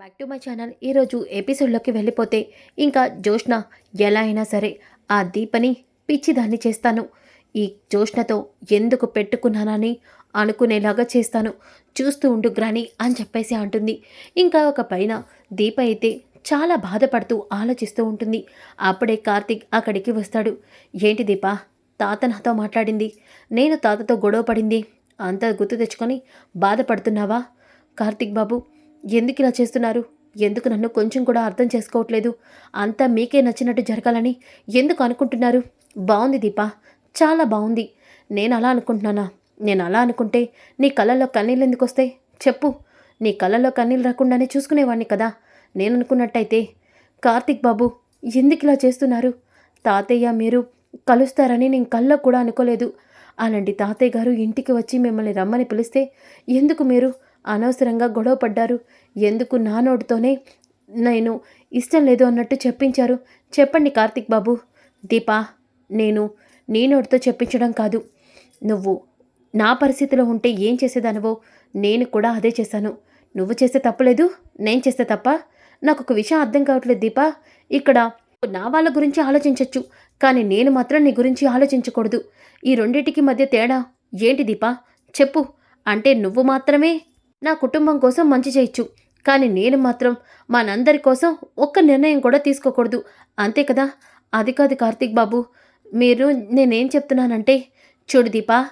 Back to my channel ఈరోజు ఎపిసోడ్లోకి వెళ్ళిపోతే ఇంకా జోష్న ఎలా అయినా సరే ఆ దీపని పిచ్చిదాన్ని చేస్తాను. ఈ జోష్నతో ఎందుకు పెట్టుకున్నానని అనుకునేలాగా చేస్తాను. చూస్తూ ఉండు గ్రాని అని చెప్పేసి అంటుంది. ఇంకా ఒక పైన దీప అయితే చాలా బాధపడుతూ ఆలోచిస్తూ ఉంటుంది. అప్పుడే కార్తీక్ అక్కడికి వస్తాడు. ఏంటి దీప? తాత నాతో మాట్లాడింది. నేను తాతతో గొడవ పడింది. అంతా గుర్తు తెచ్చుకొని బాధపడుతున్నావా? కార్తీక్ బాబు ఎందుకు ఇలా చేస్తున్నారు? ఎందుకు నన్ను కొంచెం కూడా అర్థం చేసుకోవట్లేదు? అంతా మీకే నచ్చినట్టు జరగాలని ఎందుకు అనుకుంటున్నారు? బాగుంది దీపా. చాలా బాగుంది నేను అలా అనుకుంటున్నానా? నేను అలా అనుకుంటే నీ కళ్ళల్లో కన్నీళ్ళు ఎందుకు వస్తాయి? చెప్పు. నీ కళ్ళల్లో కన్నీళ్ళు రాకుండానే చూసుకునేవాడిని కదా. నేను అనుకున్నట్టయితే కార్తిక్ బాబు ఎందుకు ఇలా చేస్తున్నారు? తాతయ్య మీరు కలుస్తారని నేను కళ్ళకు కూడా అనుకోలేదు. అలాంటి తాతయ్య గారు ఇంటికి వచ్చి మిమ్మల్ని రమ్మని పిలిస్తే ఎందుకు మీరు అనవసరంగా గొడవ పడ్డారు. ఎందుకు నా నోటితోనే? నేను ఇష్టం లేదు అన్నట్టు చెప్పించారు. చెప్పండి కార్తిక్ బాబు. దీపా నేను నీ నోటితో చెప్పించడం కాదు. నువ్వు నా పరిస్థితిలో ఉంటే ఏం చేసేదానివో నేను కూడా అదే చేశాను. నువ్వు చేస్తే తప్పలేదు నేను చేస్తే తప్ప? నాకు ఒక విషయం అర్థం కావట్లేదు దీపా. ఇక్కడ నా వాళ్ళ గురించి ఆలోచించవచ్చు కానీ నేను మాత్రం నీ గురించి ఆలోచించకూడదు. ఈ రెండింటికి మధ్య తేడా ఏంటి దీపా? చెప్పు. అంటే నువ్వు మాత్రమే నా కుటుంబం కోసం మంచి చేయొచ్చు. కానీ నేను మాత్రం మనందరి కోసం ఒక్క నిర్ణయం కూడా తీసుకోకూడదు. అంతే కదా? అది కాదు కార్తీక్ బాబు. మీరు నేనేం చెప్తున్నానంటే చూడు దీపా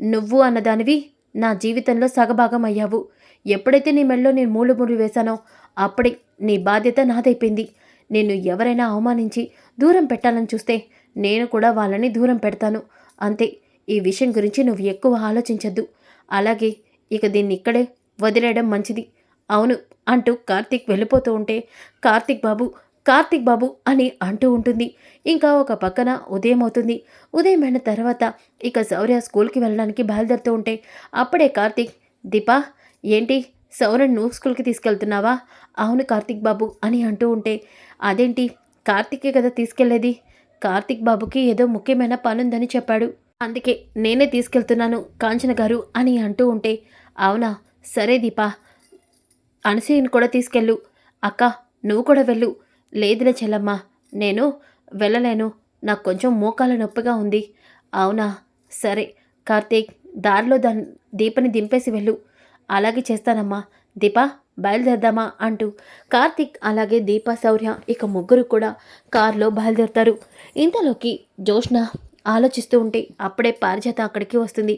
నువ్వు అన్నదానివి నా జీవితంలో సగభాగం అయ్యావు. ఎప్పుడైతే నీ మెడలో నేను మూడు మూడు వేశానో అప్పుడే నీ బాధ్యత నాదైపోయింది. నేను ఎవరైనా అవమానించి దూరం పెట్టాలని చూస్తే నేను కూడా వాళ్ళని దూరం పెడతాను. అంతే ఈ విషయం గురించి నువ్వు ఎక్కువ ఆలోచించద్దు. అలాగే ఇక దీన్ని ఇక్కడే వదిలేయడం మంచిది. అవును అంటూ కార్తీక్ వెళ్ళిపోతూ ఉంటే కార్తీక్ బాబు కార్తీక్ బాబు అని అంటూ ఉంటుంది. ఇంకా ఒక పక్కన ఉదయం అవుతుంది. ఉదయం అయిన తర్వాత ఇక శౌర్య స్కూల్కి వెళ్ళడానికి బయలుదేరుతూ ఉంటే అప్పుడే కార్తీక్ దీపా ఏంటి? శౌర్య నువ్వు స్కూల్కి తీసుకెళ్తున్నావా? అవును కార్తీక్ బాబు అని అంటూ ఉంటే అదేంటి? కార్తీకే కదా తీసుకెళ్ళేది? కార్తీక్ బాబుకి ఏదో ముఖ్యమైన పనుందని చెప్పాడు. అందుకే నేనే తీసుకెళ్తున్నాను కాంచన గారు అని అంటూ ఉంటే అవునా? సరే దీపా అనసూయను కూడా తీసుకెళ్ళు. అక్క నువ్వు కూడా వెళ్ళు. లేదులే చెల్లమ్మ నేను వెళ్ళలేను. నాకు కొంచెం మోకాల నొప్పిగా ఉంది. అవునా? సరే. కార్తీక్ దారిలో దాని దీపని దింపేసి వెళ్ళు. అలాగే చేస్తానమ్మా. దీపా బయలుదేరదామా అంటూ కార్తీక్ అలాగే దీప శౌర్య ఇక ముగ్గురు కూడా కారులో బయలుదేరుతారు. ఇంతలోకి జోష్న ఆలోచిస్తూ ఉంటే అప్పుడే పారిజాత అక్కడికి వస్తుంది.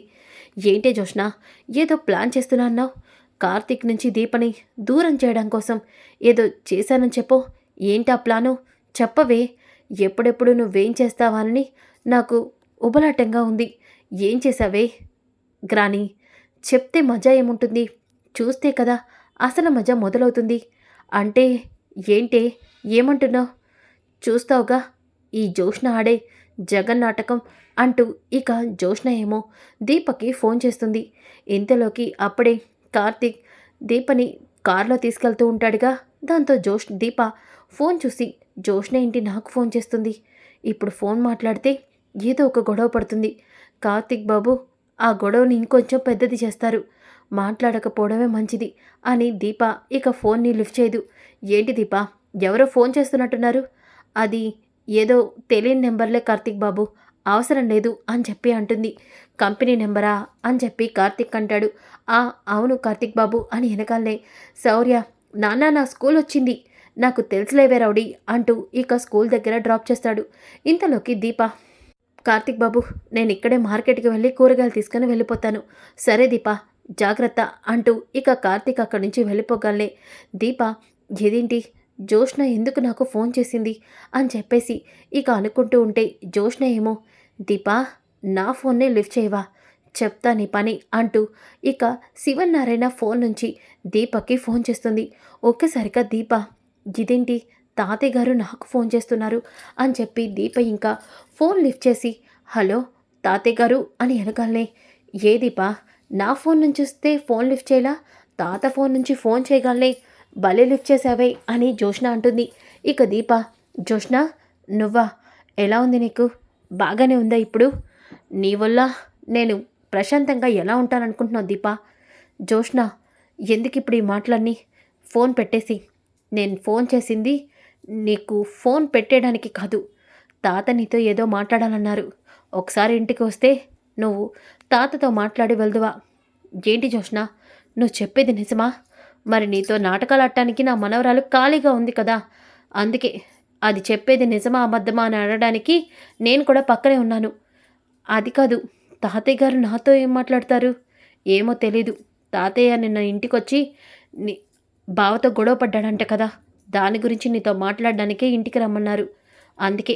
ఏంటే జోష్ణ ఏదో ప్లాన్ చేస్తున్నా అన్నావు. కార్తీక్ నుంచి దీపని దూరం చేయడం కోసం ఏదో చేశానని చెప్పు. ఏంటా ప్లాను? చెప్పవే. ఎప్పుడెప్పుడు నువ్వేం చేస్తావానని నాకు ఉబలాటంగా ఉంది. ఏం చేశావే? గ్రాని చెప్తే మజా ఏముంటుంది? చూస్తే కదా అసలు మజా మొదలవుతుంది. అంటే ఏంటే? ఏమంటున్నావు? చూస్తావుగా? ఈ జోష్ణ ఆడే జగన్నాటకం అంటూ ఇక జోష్ణ ఏమో దీపకి ఫోన్ చేస్తుంది. ఇంతలోకి అప్పుడే కార్తీక్ దీపని కారులో తీసుకెళ్తూ ఉంటాడుగా. దాంతో జోష్ దీప ఫోన్ చూసి జోష్ణ ఏంటి నాకు ఫోన్ చేస్తుంది. ఇప్పుడు ఫోన్ మాట్లాడితే ఏదో ఒక గొడవ పడుతుంది. కార్తీక్ బాబు ఆ గొడవని ఇంకొంచెం పెద్దది చేస్తారు. మాట్లాడకపోవడమే మంచిది అని దీప ఇక ఫోన్ని లిఫ్ట్ చేయదు. ఏంటి దీప? ఎవరో ఫోన్ చేస్తున్నట్టున్నారు? అది ఏదో తెలియని నెంబర్లే కార్తీక్ బాబు. అవసరం లేదు అని చెప్పి అంటుంది. కంపెనీ నెంబరా అని చెప్పి కార్తీక్ అంటాడు. ఆ అవును కార్తీక్ బాబు అని వెనకాలే శౌర్య నాన్న నా స్కూల్ వచ్చింది. నాకు తెలుసులేవే రౌడీ అంటూ ఇక స్కూల్ దగ్గర డ్రాప్ చేస్తాడు. ఇంతలోకి దీప కార్తీక్ బాబు నేను ఇక్కడే మార్కెట్కి వెళ్ళి కూరగాయలు తీసుకుని వెళ్ళిపోతాను. సరే దీప జాగ్రత్త అంటూ ఇక కార్తీక్ అక్కడి నుంచి వెళ్ళిపోగలనే. దీప ఇదేంటి? జోష్న ఎందుకు నాకు ఫోన్ చేసింది? అని చెప్పేసి ఇక అనుకుంటూ ఉంటే జోష్న ఏమో దీపా నా ఫోన్నే లిఫ్ట్ చేయవా? చెప్తా నీ పని అంటూ ఇక శివనారాయణ ఫోన్ నుంచి దీపకి ఫోన్ చేస్తుంది. ఒక్కసారిగా దీప ఇదేంటి? తాతయ్య గారు నాకు ఫోన్ చేస్తున్నారు అని చెప్పి దీప ఇంకా ఫోన్ లిఫ్ట్ చేసి హలో తాతయ్య గారు అని వెనకాలనే ఏ దీప నా ఫోన్ నుంచి వస్తే ఫోన్ లిఫ్ట్ చేయలా? తాత ఫోన్ నుంచి ఫోన్ చేయగలనే? భలే లిఫ్ట్ చేసావే అని జోష్న అంటుంది. ఇక దీప జోష్న నువ్వా? ఎలా ఉంది నీకు? బాగానే ఉందా ఇప్పుడు? నీ వల్ల నేను ప్రశాంతంగా ఎలా ఉంటాననుకుంటున్నావు దీప? జోష్న ఎందుకు ఇప్పుడు ఈ మాటలన్నీ? ఫోన్ పెట్టేసి. నేను ఫోన్ చేసింది నీకు ఫోన్ పెట్టేయడానికి కాదు. తాత నీతో ఏదో మాట్లాడాలన్నారు. ఒకసారి ఇంటికి వస్తే నువ్వు తాతతో మాట్లాడి వెళ్దువా? ఏంటి జోష్న నువ్వు చెప్పేది నిజమా? మరి నీతో నాటకాలు ఆడటానికి నా మనవరాలు ఖాళీగా ఉంది కదా. అందుకే అది చెప్పేది నిజమా అబద్ధమా అని అడగడానికి నేను కూడా పక్కనే ఉన్నాను. అది కాదు తాతయ్య గారు నాతో ఏం మాట్లాడతారు? ఏమో తెలీదు. తాతయ్య నిన్న ఇంటికొచ్చి నీ బావతో గొడవ పడ్డాడంట కదా. దాని గురించి నీతో మాట్లాడడానికే ఇంటికి రమ్మన్నారు. అందుకే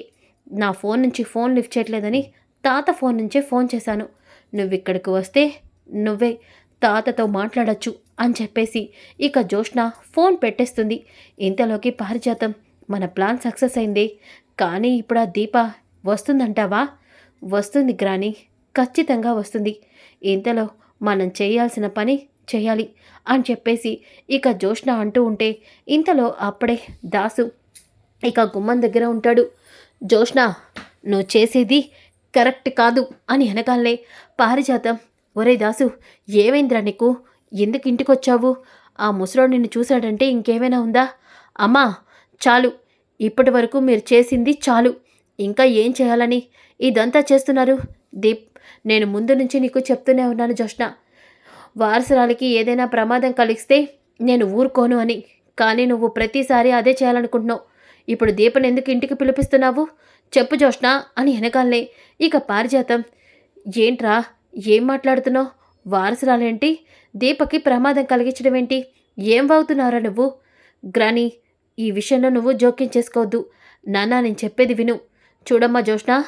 నా ఫోన్ నుంచి ఫోన్ లిఫ్ట్ చేయట్లేదని తాత ఫోన్ నుంచే ఫోన్ చేశాను. నువ్వు ఇక్కడికి వస్తే నువ్వే తాతతో మాట్లాడచ్చు. అని చెప్పేసి ఇక జోష్న ఫోన్ పెట్టేస్తుంది. ఇంతలోకి పారిజాతం మన ప్లాన్ సక్సెస్ అయింది. కానీ ఇప్పుడు ఆ దీప వస్తుందంటావా? వస్తుంది గ్రాని ఖచ్చితంగా వస్తుంది. ఇంతలో మనం చేయాల్సిన పని చేయాలి అని చెప్పేసి ఇక జోష్న అంటూ ఉంటే ఇంతలో అప్పుడే దాసు ఇక గుమ్మం దగ్గర ఉంటాడు. జోష్న నువ్వు చేసేది కరెక్ట్ కాదు అని వెనకాలే పారిజాతం ఒరే దాసు ఏమైందిరా నీకు? ఎందుకు ఇంటికొచ్చావు? ఆ ముసలోడు నిన్ను చూశాడంటే ఇంకేమైనా ఉందా? అమ్మా చాలు. ఇప్పటి వరకు మీరు చేసింది చాలు. ఇంకా ఏం చేయాలని? ఇదంతా చేస్తున్నారు? దీప్ నేను ముందు నుంచి నీకు చెప్తూనే ఉన్నాను జోష్న వారసురాలికి ఏదైనా ప్రమాదం కలిగిస్తే నేను ఊరుకోను అని. కానీ నువ్వు ప్రతిసారి అదే చేయాలనుకుంటున్నావు. ఇప్పుడు దీపని ఎందుకు ఇంటికి పిలిపిస్తున్నావు? చెప్పు జోష్న అని వెనకాలనే ఇక పారిజాతం. ఏంట్రా? ఏం మాట్లాడుతున్నావు? వారసురాలేంటి? దీపకి ప్రమాదం కలిగించడం ఏంటి ఏం వాగుతున్నారా నువ్వు? గ్రాని ఈ విషయంలో నువ్వు జోక్యం చేసుకోవద్దు. నాన్న నేను చెప్పేది విను. చూడమ్మా జోష్ణ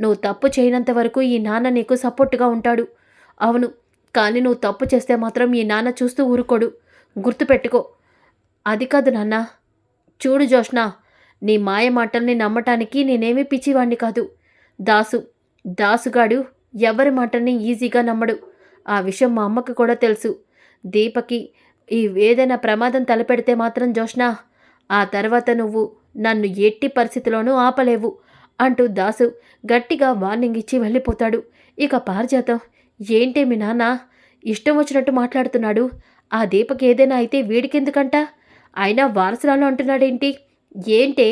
నువ్వు తప్పు చేయనంత వరకు ఈ నాన్న నీకు సపోర్టుగా ఉంటాడు. అవును కానీ నువ్వు తప్పు చేస్తే మాత్రం ఈ నాన్న చూస్తూ ఊరుకోడు. గుర్తుపెట్టుకో. అది కాదు నాన్న. చూడు జోష్ణ నీ మాయ మాటల్ని నమ్మటానికి నేనేమీ పిచ్చివాణ్ణి కాదు. దాసు దాసుగాడు ఎవరి మాటల్ని ఈజీగా నమ్మడు. ఆ విషయం మా అమ్మకి కూడా తెలుసు. దీపకి ఈ ఏదైనా ప్రమాదం తలపెడితే మాత్రం జోష్నా ఆ తర్వాత నువ్వు నన్ను ఎట్టి పరిస్థితిలోనూ ఆపలేవు అంటూ దాసు గట్టిగా వార్నింగ్ ఇచ్చి వెళ్ళిపోతాడు. ఇక పారిజాతం ఏంటే మీ నాన్న ఇష్టం వచ్చినట్టు మాట్లాడుతున్నాడు. ఆ దీపకి ఏదైనా అయితే వీడికెందుకంట? అయినా వారసురాలు అంటున్నాడేంటి? ఏంటే?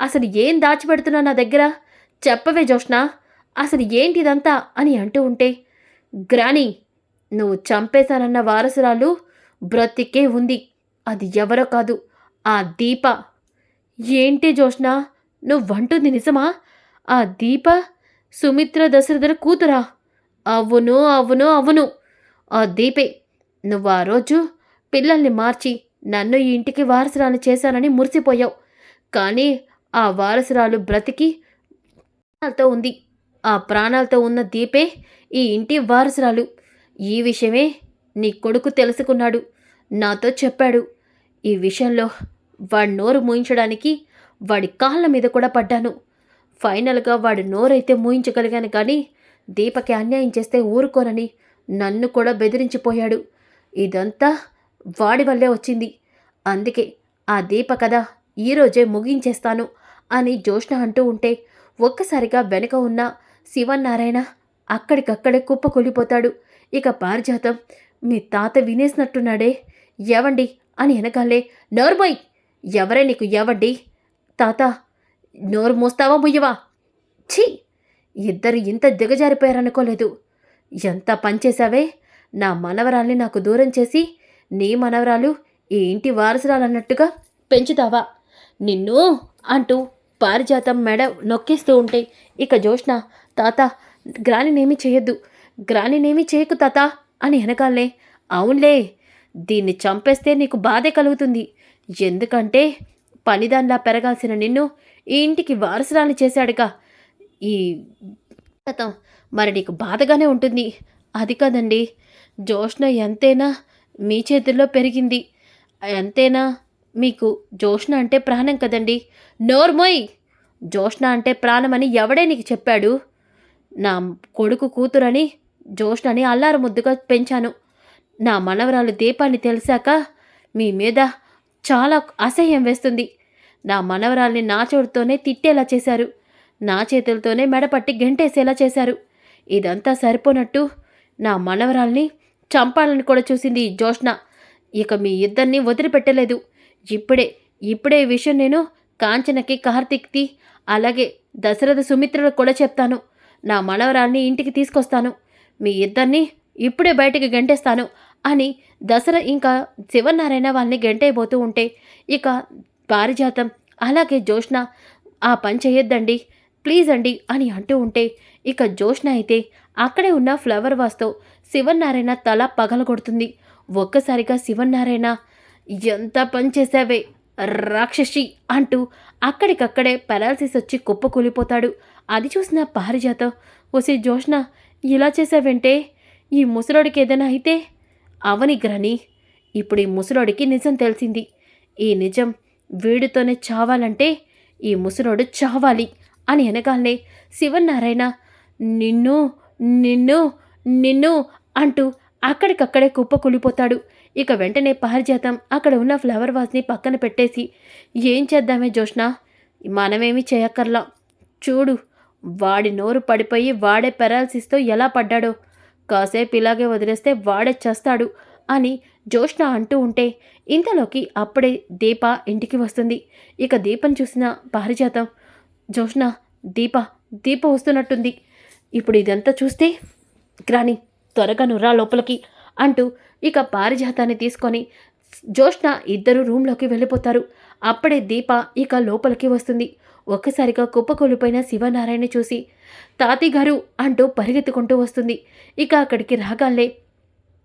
అసలు ఏం దాచిపెడుతున్నా నా దగ్గర? చెప్పవే జోష్నా అసలు ఏంటిదంతా అని అంటూ ఉంటే గ్రాని నువ్వు చంపేశానన్న వారసురాలు బ్రతికే ఉంది. అది ఎవరో కాదు ఆ దీప. ఏంటి జోష్న నువ్వంటుంది నిజమా? ఆ దీప సుమిత్ర దశరథుల కూతురా. అవును అవును అవును. ఆ దీపే నువ్వు ఆ రోజు పిల్లల్ని మార్చి నన్ను ఈ ఇంటికి వారసురాలు చేశానని మురిసిపోయావు. కానీ ఆ వారసురాలు బ్రతికి ప్రాణాలతో ఉంది. ఆ ప్రాణాలతో ఉన్న దీపే ఈ ఇంటి వారసురాలు. ఈ విషయమే నీ కొడుకు తెలుసుకున్నాడు. నాతో చెప్పాడు. ఈ విషయంలో వాడి నోరు మూయించడానికి వాడి కాళ్ళ మీద కూడా పడ్డాను. ఫైనల్గా వాడి నోరైతే మూయించగలిగాను కానీ దీపకి అన్యాయం చేస్తే ఊరుకోనని నన్ను కూడా బెదిరించిపోయాడు. ఇదంతా వాడి వల్లే వచ్చింది. అందుకే ఆ దీప కథ ఈరోజే ముగించేస్తాను అని జోష్ణ అంటూ ఉంటే ఒక్కసారిగా వెనుక ఉన్న శివనారాయణ అక్కడికక్కడే కుప్పకూలిపోతాడు. ఇక పారిజాతం. మీ తాత వినేసినట్టున్నాడే. ఎవండి అని వెనకాలే నోర్మోయ్! ఎవరే నీకు ఎవండి తాత నోరు మూస్తావా ముయ్యవా? ఛీ! ఇద్దరు ఇంత దిగజారిపోయారనుకోలేదు. ఎంత పనిచేశావే నా మనవరాల్ని నాకు దూరం చేసి నీ మనవరాలు ఈ ఇంటి వారసురాలన్నట్టుగా పెంచుతావా? నిన్ను అంటూ పారిజాతం మెడ నొక్కేస్తూ ఉంటే ఇక జోష్ణ తాత గ్రానినేమీ చేయొద్దు. గ్రానినేమీ చేయకు తాత అని వెనకాలే అవునులే దీన్ని చంపేస్తే నీకు బాధే కలుగుతుంది. ఎందుకంటే పనిదాన్లా పెరగాల్సిన నిన్ను ఈ ఇంటికి వారసురాలు చేశాడుగా. ఈ గతం మరి నీకు బాధగానే ఉంటుంది. అది కాదండి జోష్ణ ఎంతైనా మీ చేతుల్లో పెరిగింది. ఎంతైనా మీకు జోష్ణ అంటే ప్రాణం కదండి. నోర్మోయ్ జోష్ణ అంటే ప్రాణమని ఎవడే నీకు చెప్పాడు? నా కొడుకు కూతురని జోష్నని అల్లారు ముద్దుగా పెంచాను. నా మనవరాలు దీపాన్ని తెలిసాక మీ మీద చాలా అసహ్యం వేస్తుంది. నా మనవరాల్ని నా చోటుతోనే తిట్టేలా చేశారు. నా చేతులతోనే మెడపట్టి గెంటేసేలా చేశారు. ఇదంతా సరిపోనట్టు నా మనవరాల్ని చంపాలని కూడా చూసింది ఈ జోష్న. ఇక మీ ఇద్దరిని వదిలిపెట్టలేదు. ఇప్పుడే ఇప్పుడే ఈ విషయం నేను కాంచనకి కార్తీక్కి అలాగే దశరథ సుమిత్రకు కూడా చెప్తాను. నా మనవరాల్ని ఇంటికి తీసుకొస్తాను. మీ ఇద్దరిని ఇప్పుడే బయటికి గంటేస్తాను అని దసర ఇంకా శివనారాయణ వాళ్ళని గంటైపోతూ ఉంటే ఇక పారిజాతం అలాగే జోష్ణ ఆ పని చేయొద్దండి ప్లీజ్ అండి అని అంటూ ఉంటే ఇక జోష్ణ అయితే అక్కడే ఉన్న ఫ్లవర్ వాస్తో శివనారాయణ తల పగలగొడుతుంది. ఒక్కసారిగా శివనారాయణ ఎంత పని చేశావే రాక్షసి అంటూ అక్కడికక్కడే పెరాలసిస్ వచ్చి కుప్పకూలిపోతాడు. అది చూసిన పారిజాతం ఒసే జోష్ణ ఇలా చేసావంటే ఈ ముసలోడికి ఏదైనా అయితే అవని గ్రని ఇప్పుడు ఈ ముసలోడికి నిజం తెలిసింది. ఈ నిజం వీడితోనే చావాలంటే ఈ ముసలోడు చావాలి అని అనగానే శివనారాయణ నిన్ను నిన్ను నిన్ను అంటూ అక్కడికక్కడే కుప్పకూలిపోతాడు. ఇక వెంటనే పారిజాతం అక్కడ ఉన్న ఫ్లవర్ వాజ్ని పక్కన పెట్టేసి ఏం చేద్దామే జోష్ణ మనమేమీ చేయక్కర్లా. చూడు వాడి నోరు పడిపోయి వాడే పెరాలసిస్తో ఎలా పడ్డాడో? కాసేపు ఇలాగే వదిలేస్తే వాడే చేస్తాడు అని జోష్ణ అంటూ ఉంటే ఇంతలోకి అప్పుడే దీప ఇంటికి వస్తుంది. ఇక దీపం చూసిన పారిజాతం జోష్ణ దీప దీప వస్తున్నట్టుంది. ఇప్పుడు ఇదంతా చూస్తే గ్రాని త్వరగా నుర్రా లోపలికి అంటూ ఇక పారిజాతాన్ని తీసుకొని జోష్ణ ఇద్దరు రూమ్లోకి వెళ్ళిపోతారు. అప్పుడే దీప ఇక లోపలికి వస్తుంది. ఒక్కసారిగా కుప్పకూలిపోయిన శివనారాయణ చూసి తాతి గారు అంటూ పరిగెత్తుకుంటూ వస్తుంది. ఇక అక్కడికి రాగాలే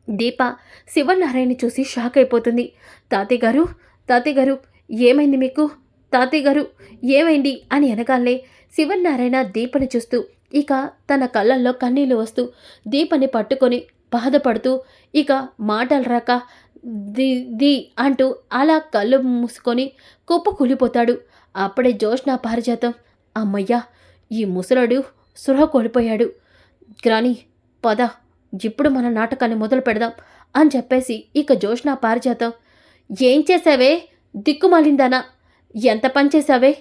దీప శివనారాయణ చూసి షాక్ అయిపోతుంది. తాతయ్య గారు తాతయ్య గారు ఏమైంది మీకు? తాతయ్య గారు ఏమైంది? అని అనగాలే శివనారాయణ దీపని చూస్తూ ఇక తన కళ్ళల్లో కన్నీళ్ళు వస్తూ దీపని పట్టుకొని బాధపడుతూ ఇక మాటలు రాక ది ది అంటూ అలా కళ్ళు మూసుకొని కుప్ప కూలిపోతాడు. అప్పుడే జోష్న పారిజాతం. అమ్మయ్యా ఈ ముసలాడు సృహ కోల్పోయాడు. గ్రాని పద ఇప్పుడు మన నాటకాన్ని మొదలు పెడదాం అని చెప్పేసి ఇక జోష్న పారిజాతం. ఏం చేసావే దిక్కుమాలిందానా? ఎంత పని చేసావే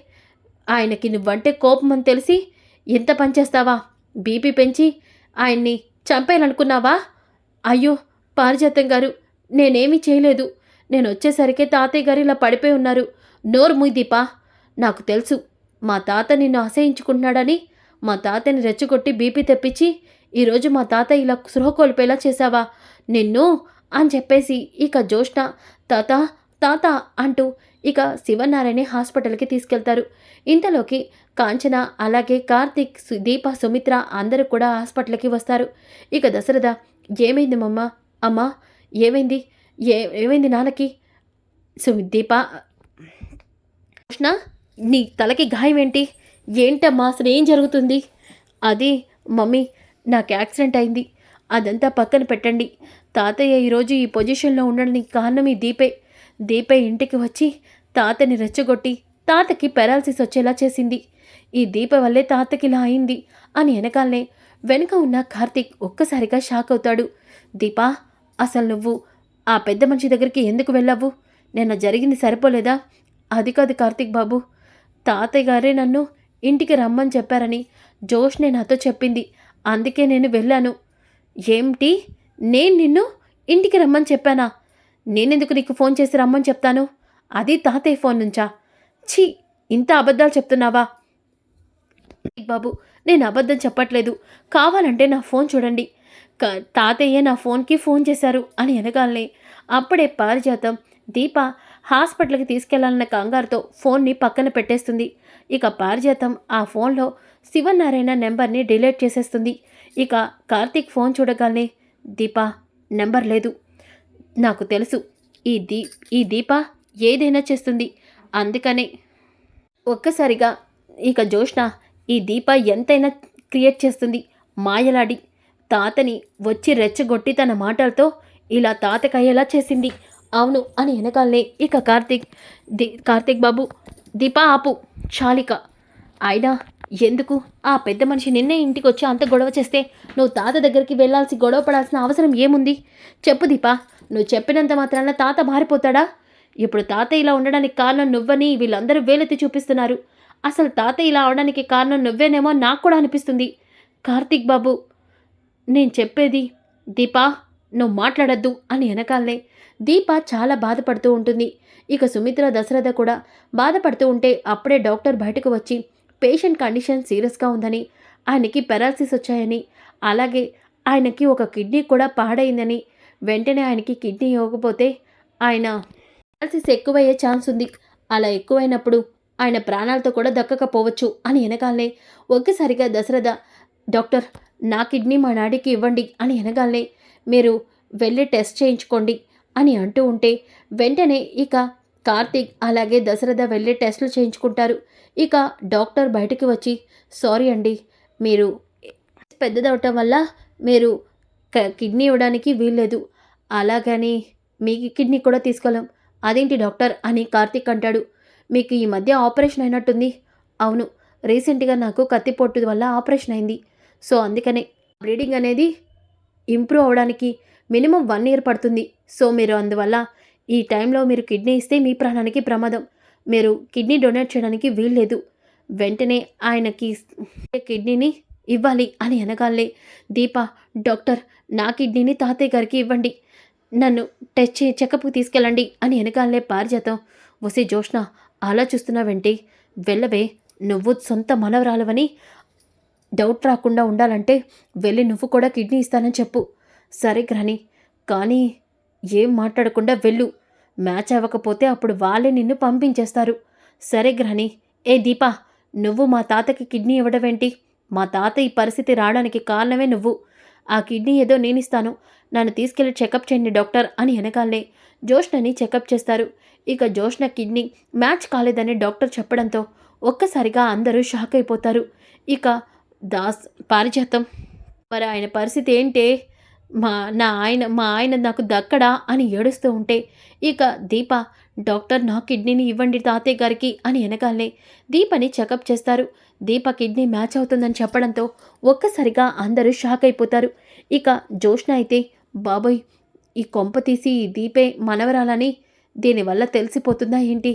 ఆయనకి నువ్వంటే కోపం అని తెలిసి ఎంత పనిచేస్తావా బీపీ పెంచి ఆయన్ని చంపేయాలనుకున్నావా? అయ్యో పారిజాతం గారు నేనేమీ చేయలేదు. నేను వచ్చేసరికి తాతయ్య గారు ఇలా పడిపోయి ఉన్నారు. నోరు ముయ్ దీపా. నాకు తెలుసు. మా తాత నిన్ను అసహించుకుంటున్నాడని మా తాతని రెచ్చగొట్టి బీపీ తెప్పించి ఈరోజు మా తాత ఇలా సృహ కోల్పోయేలా చేశావా? నిన్ను అని చెప్పేసి ఇక జ్యోష్ణ తాత తాత అంటూ ఇక శివనారాయణ హాస్పిటల్కి తీసుకెళ్తారు. ఇంతలోకి కాంచన అలాగే కార్తీక్ దీప సుమిత్ర అందరూ కూడా హాస్పిటల్కి వస్తారు. ఇక దశరథ ఏమైంది మమ్మ? అమ్మా ఏమైంది? ఏ ఏమైంది నాన్నకి? సుమి దీప కృష్ణ నీ తలకి గాయం ఏంటి? ఏంటమ్మా? అసలు ఏం జరుగుతుంది? అది మమ్మీ నాకు యాక్సిడెంట్ అయింది. అదంతా పక్కన పెట్టండి. తాతయ్య ఈరోజు ఈ పొజిషన్లో ఉండడానికి కారణం ఈ దీపే. దీపే ఇంటికి వచ్చి తాతని రెచ్చగొట్టి తాతకి పెరాలసిస్ వచ్చేలా చేసింది. ఈ దీప వల్లే తాతకి ఇలా అయింది అని వెనకాలనే వెనుక ఉన్న కార్తీక్ ఒక్కసారిగా షాక్ అవుతాడు. దీపా అసలు నువ్వు ఆ పెద్ద మనిషి దగ్గరికి ఎందుకు వెళ్ళావు? నిన్న జరిగింది సరిపోలేదా? అది కాదు కార్తీక్ బాబు. తాతయ్య గారే నన్ను ఇంటికి రమ్మని చెప్పారని జోష్నే నాతో చెప్పింది. అందుకే నేను వెళ్ళాను. ఏమిటి నేను నిన్ను ఇంటికి రమ్మని చెప్పానా? నేనెందుకు నీకు ఫోన్ చేసి రమ్మని చెప్తాను? అది తాతయ్య ఫోన్ నుంచా? ఛీ! ఇంత అబద్ధాలు చెప్తున్నావా? బాబు నేను అబద్ధం చెప్పట్లేదు. కావాలంటే నా ఫోన్ చూడండి. క- తాతయ్య నా ఫోన్కి ఫోన్ చేశారు అని అనగాలనే అప్పుడే పారిజాతం దీప హాస్పిటల్కి తీసుకెళ్ళాలన్న కంగారుతో ఫోన్ని పక్కన పెట్టేస్తుంది. ఇక పారిజాతం ఆ ఫోన్లో శివనారాయణ నెంబర్ని డిలీట్ చేసేస్తుంది. ఇక కార్తీక్ ఫోన్ చూడగానే దీప నెంబర్ లేదు. నాకు తెలుసు. ఈ దీ ఈ దీప ఏదైనా చేస్తుంది. అందుకనే ఒక్కసారిగా ఇక జోష్న ఈ దీప ఎంతైనా క్రియేట్ చేస్తుంది. మాయలాడి తాతని వచ్చి రెచ్చగొట్టి తన మాటలతో ఇలా తాతకయ్యేలా చేసింది. అవును అని వెనకాలనే ఇక కార్తీక్ ది కార్తీక్ బాబు దీప ఆపు చాలిక. అయినా ఎందుకు? ఆ పెద్ద మనిషి నిన్నే ఇంటికి వచ్చి అంత గొడవ చేస్తే నువ్వు తాత దగ్గరికి వెళ్ళాల్సి గొడవ పడాల్సిన అవసరం ఏముంది? చెప్పు దీపా నువ్వు చెప్పినంత మాత్రాన తాత మారిపోతాడా? ఇప్పుడు తాత ఇలా ఉండడానికి కారణం నువ్వని వీళ్ళందరూ వేలెత్తి చూపిస్తున్నారు. అసలు తాత ఇలా అవడానికి కారణం నువ్వేనేమో నాకు కూడా అనిపిస్తుంది. కార్తీక్ బాబు నేను చెప్పేది దీపా నువ్వు మాట్లాడద్దు అని వెనకాలనే దీప చాలా బాధపడుతూ ఉంటుంది. ఇక సుమిత్ర దశరథ కూడా బాధపడుతూ ఉంటే అప్పుడే డాక్టర్ బయటకు వచ్చి పేషెంట్ కండిషన్ సీరియస్గా ఉందని ఆయనకి పెరాలసిస్ వచ్చాయని అలాగే ఆయనకి ఒక కిడ్నీ కూడా పాడైందని వెంటనే ఆయనకి కిడ్నీ ఇవ్వకపోతే ఆయన పెరాలసిస్ ఎక్కువయ్యే ఛాన్స్ ఉంది. అలా ఎక్కువైనప్పుడు ఆయన ప్రాణాలతో కూడా దక్కకపోవచ్చు అని వెనకాలనే ఒక్కసారిగా దశరథ డాక్టర్ నా కిడ్నీ మా డాడీకి ఇవ్వండి అని వెనగాలనే మీరు వెళ్ళి టెస్ట్ చేయించుకోండి. అని అంటూ ఉంటే వెంటనే ఇక కార్తీక్ అలాగే దశరథ వెళ్ళి టెస్టులు చేయించుకుంటారు. ఇక డాక్టర్ బయటికి వచ్చి సారీ అండి మీరు పెద్దదవటం వల్ల మీరు కిడ్నీ ఇవ్వడానికి వీల్లేదు. అలాగని మీ కిడ్నీ కూడా తీసుకోలేం అదేంటి డాక్టర్? అని కార్తీక్ అంటాడు. మీకు ఈ మధ్య ఆపరేషన్ అయినట్టుంది. అవును రీసెంట్గా నాకు కత్తిపోటు వల్ల ఆపరేషన్ అయింది. సో అందుకనే బ్లీడింగ్ అనేది ఇంప్రూవ్ అవ్వడానికి మినిమం వన్ ఇయర్ పడుతుంది. సో మీరు అందువల్ల ఈ టైంలో మీరు కిడ్నీ ఇస్తే మీ ప్రాణానికి ప్రమాదం. మీరు కిడ్నీ డొనేట్ చేయడానికి వీల్లేదు. వెంటనే ఆయనకి కిడ్నీని ఇవ్వాలి అని అనగాలే. దీప డాక్టర్ నా కిడ్నీని తాతయ్య గారికి ఇవ్వండి. నన్ను టెస్ట్ చే చెకప్కి తీసుకెళ్ళండి అని వెనకాలే పారిజాతం. వసి జోష్ణ అలా చూస్తున్నావేంటి వెళ్ళవే నువ్వు సొంత మనవరాలవని డౌట్ రాకుండా ఉండాలంటే వెళ్ళి నువ్వు కూడా కిడ్నీ ఇస్తానని చెప్పు. సరే గ్రాని కానీ ఏం మాట్లాడకుండా వెళ్ళు. మ్యాచ్ అవ్వకపోతే అప్పుడు వాళ్ళే నిన్ను పంపించేస్తారు. సరే గ్రాని ఏ దీపా నువ్వు మా తాతకి కిడ్నీ ఇవ్వడమేంటి? మా తాత ఈ పరిస్థితి రావడానికి కారణమే నువ్వు. ఆ కిడ్నీ ఏదో నేనిస్తాను. నన్ను తీసుకెళ్ళి చెకప్ చేయండి డాక్టర్ అని వెనకాలనే జోష్నని చెకప్ చేస్తారు. ఇక జోష్న కిడ్నీ మ్యాచ్ కాలేదని డాక్టర్ చెప్పడంతో ఒక్కసారిగా అందరూ షాక్ అయిపోతారు. ఇక దాస్ పారిజాతం. మరి ఆయన పరిస్థితి ఏంటే? మా నా ఆయన మా ఆయన నాకు దక్కడా అని ఏడుస్తూ ఉంటే ఇక దీప డాక్టర్ నా కిడ్నీని ఇవ్వండి తాతయ్య గారికి అని వెనకాలనే దీపని చెకప్ చేస్తారు. దీప కిడ్నీ మ్యాచ్ అవుతుందని చెప్పడంతో ఒక్కసారిగా అందరూ షాక్ అయిపోతారు. ఇక జోష్న అయితే బాబోయ్ ఈ కొంప తీసి ఈ దీపే మనవరాలని దీనివల్ల తెలిసిపోతుందా ఏంటి?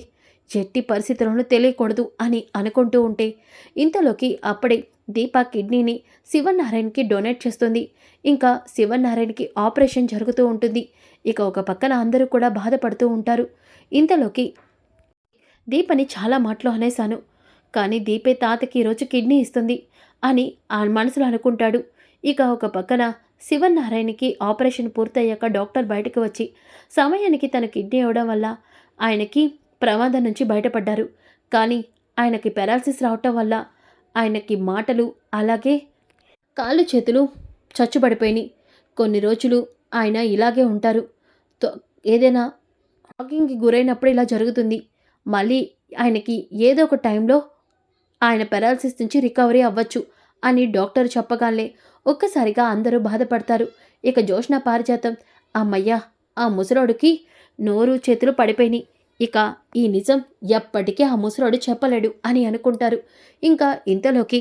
ఎట్టి పరిస్థితులను తెలియకూడదు అని అనుకుంటూ ఉంటే ఇంతలోకి అప్పుడే దీప కిడ్నీని శివనారాయణకి డొనేట్ చేస్తుంది. ఇంకా శివనారాయణకి ఆపరేషన్ జరుగుతూ ఉంటుంది. ఇక ఒక పక్కన అందరూ కూడా బాధపడుతూ ఉంటారు. ఇంతలోకి దీపని చాలా మాటలు అనేశాను. కానీ దీపే తాతకి ఈరోజు కిడ్నీ ఇస్తుంది అని ఆ మనసులో అనుకుంటాడు. ఇక ఒక పక్కన శివనారాయణకి ఆపరేషన్ పూర్తయ్యాక డాక్టర్ బయటకు వచ్చి సమయానికి తన కిడ్నీ ఇవ్వడం వల్ల ఆయనకి ప్రమాదం నుంచి బయటపడ్డారు. కానీ ఆయనకి పెరాలసిస్ రావటం వల్ల ఆయనకి మాటలు అలాగే కాళ్ళు చేతులు చచ్చుబడిపోయినాయి కొన్ని రోజులు ఆయన ఇలాగే ఉంటారు. ఏదైనా వాకింగ్కి గురైనప్పుడు ఇలా జరుగుతుంది. మళ్ళీ ఆయనకి ఏదో ఒక టైంలో ఆయన పెరాలసిస్ నుంచి రికవరీ అవ్వచ్చు అని డాక్టర్ చెప్పగానే ఒక్కసారిగా అందరూ బాధపడతారు. ఇక జోష్న పారిజాతం అమ్మయ్యా ఆ ముసలోడికి నోరు చేతులు పడిపోయినాయి ఇక ఈ నిజం ఎప్పటికీ ఆ ముసలోడు చెప్పలేడు అని అనుకుంటారు. ఇంకా ఇంతలోకి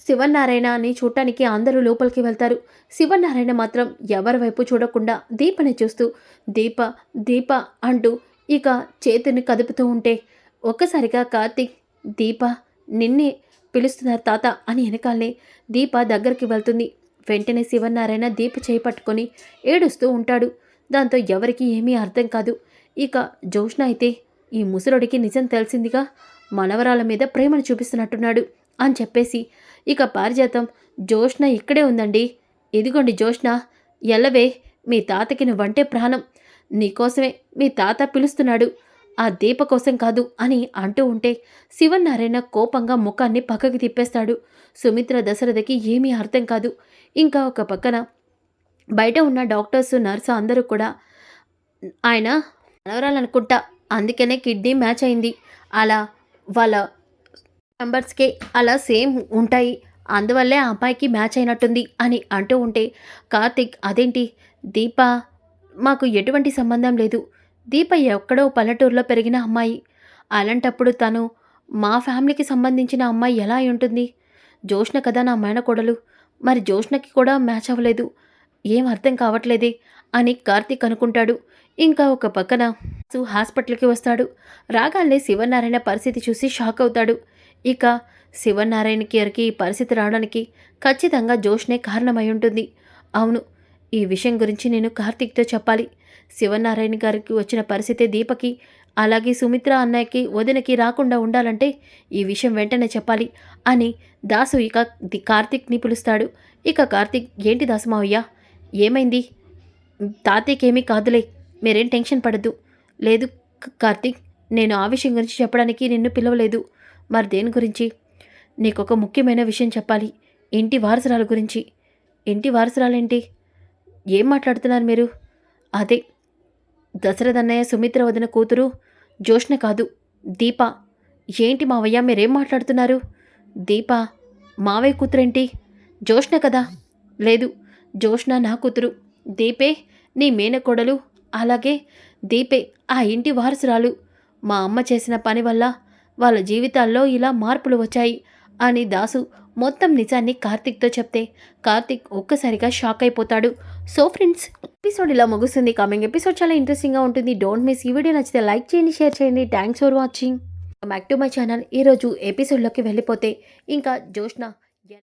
శివనారాయణ అని చూడటానికి అందరూ లోపలికి వెళ్తారు. శివనారాయణ మాత్రం ఎవరి వైపు చూడకుండా దీపని చూస్తూ దీప దీప అంటూ ఇక చేతిని కదుపుతూ ఉంటే ఒక్కసారిగా కార్తీక్ దీప నిన్నే పిలుస్తున్నారు తాత అని వెనకాలనే దీప దగ్గరికి వెళ్తుంది. వెంటనే శివనారాయణ దీప చేయి పట్టుకొని ఏడుస్తూ ఉంటాడు. దాంతో ఎవరికి ఏమీ అర్థం కాదు. ఇక జోష్న అయితే ఈ ముసలుడికి నిజం తెలిసిందిగా మనవరాల మీద ప్రేమను చూపిస్తున్నట్టున్నాడు అని చెప్పేసి ఇక పారిజాతం జోష్న ఇక్కడే ఉందండి. ఇదిగోండి జోష్న ఎల్లవే మీ తాతకి నువ్వంటే ప్రాణం. నీకోసమే మీ తాత పిలుస్తున్నాడు. ఆ దీప కోసం కాదు అని అంటూ ఉంటే శివనారాయణ కోపంగా ముఖాన్ని పక్కకి తిప్పేస్తాడు. సుమిత్ర దశరథకి ఏమీ అర్థం కాదు. ఇంకా ఒక పక్కన బయట ఉన్న డాక్టర్స్ నర్సు అందరూ కూడా ఆయన మనవరాలనుకుంటా. అందుకనే కిడ్నీ మ్యాచ్ అయింది. అలా వాళ్ళ నంబర్స్కే అలా సేమ్ ఉంటాయి. అందువల్లే ఆ అమ్మాయికి మ్యాచ్ అయినట్టుంది అని అంటూ ఉంటే కార్తిక్ అదేంటి? దీప మాకు ఎటువంటి సంబంధం లేదు. దీప ఎక్కడో పల్లెటూరులో పెరిగిన అమ్మాయి. అలాంటప్పుడు తను మా ఫ్యామిలీకి సంబంధించిన అమ్మాయి ఎలా అయి ఉంటుంది? జోష్ణ కదా నా మేనకోడలు. మరి జోష్ణకి కూడా మ్యాచ్ అవ్వలేదు. ఏం అర్థం కావట్లేదే? అని కార్తీక్ అనుకుంటాడు. ఇంకా ఒక పక్కన సు హాస్పిటల్కి వస్తాడు. రాగానే శివనారాయణ పరిస్థితి చూసి షాక్ అవుతాడు. ఇక శివనారాయణకి గారికి ఈ పరిస్థితి రావడానికి ఖచ్చితంగా జోష్నే కారణమై ఉంటుంది. అవును ఈ విషయం గురించి నేను కార్తీక్తో చెప్పాలి. శివనారాయణ గారికి వచ్చిన పరిస్థితి దీపకి అలాగే సుమిత్ర అన్నయ్యకి వదినకి రాకుండా ఉండాలంటే ఈ విషయం వెంటనే చెప్పాలి అని దాసు ఇక ది- కార్తీక్ని పిలుస్తాడు. ఇక కార్తీక్ ఏంటి దాసు మావయ్య? ఏమైంది? తాతయ్యకేమీ కాదులే. మీరేం టెన్షన్ పడద్దు. లేదు కార్తీక్ నేను ఆ విషయం గురించి చెప్పడానికి నిన్ను పిలవలేదు. మరి దేని గురించి? నీకొక ముఖ్యమైన విషయం చెప్పాలి. ఇంటి వారసురాలు గురించి. ఇంటి వారసురాలేంటి? ఏం మాట్లాడుతున్నారు మీరు? అదే దశరథ అన్నయ్య సుమిత్ర వదిన కూతురు జోష్ణ కాదు దీప. ఏంటి మావయ్య మీరేం మాట్లాడుతున్నారు? దీప మావయ్య కూతురేంటి? జోష్ణ కదా? లేదు జోష్ణ నా కూతురు. దీపే నీ మేనకోడలు అలాగే దీపే ఆ ఇంటి వారసురాలు. మా అమ్మ చేసిన పని వల్ల వాళ్ళ జీవితాల్లో ఇలా మార్పులు వచ్చాయి అని దాసు మొత్తం నిజాన్ని కార్తిక్తో చెప్తే కార్తిక్ ఒక్కసారిగా షాక్ అయిపోతాడు. సో ఫ్రెండ్స్ ఎపిసోడ్ ఇలా ముగుస్తుంది. కమింగ్ ఎపిసోడ్ చాలా ఇంట్రెస్టింగ్గా ఉంటుంది. డోంట్ మిస్ ఈ వీడియో నచ్చితే లైక్ చేయండి షేర్ చేయండి. Thanks for watching. Back to my channel. ఈరోజు ఎపిసోడ్లోకి వెళ్ళిపోతే ఇంకా జోష్న